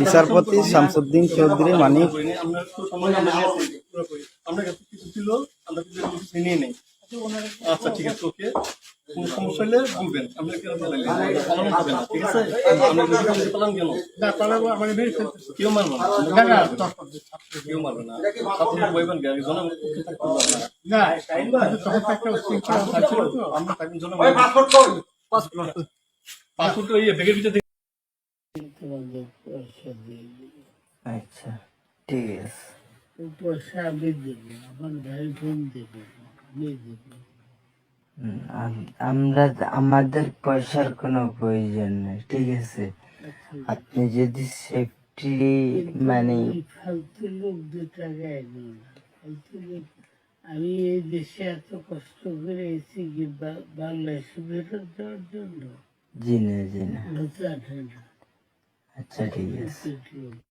বিচারপতি শামসুদ্দিন চৌধুরী মানিক। আমরা একটু সময় আমরা নিয়েছি পুরোপুরি। আমরা কাছে কিছু ছিল আমরা কিছু কিছু নিয়ে নেই। আচ্ছা ঠিক আছে ওকে। কোন সমস্যা হলে বলবেন। আমরা কেন পালাইলে হবে না ঠিক আছে? আমরা যদি পালান কেন? কেউ মারবে না। কেউ মারবে না। ছাত্র বইবেন গাড়ি জন আমরা থাকবেন জন পাসপোর্ট ইয়ে ব্যাগের ভিতরে তোমাদের পয়সা দিয়ে দেবো আচ্ছা ঠিক আছে। ওই পয়সা আমি দেবো আমার ভাই বোন দেবে আমি দেবো। আমরা আমাদের পয়সার কোনো প্রয়োজন নেই ঠিক আছে? আপনি যদি সেফটি মানে ফালতু লোক দু টাকা আমি এই দেশে এত কষ্ট করে এসেছি বাংলাদেশে ফেরত যাওয়ার জন্য? জি না জি না। হতে আঠে না আচ্ছা ঠিক আছে লোক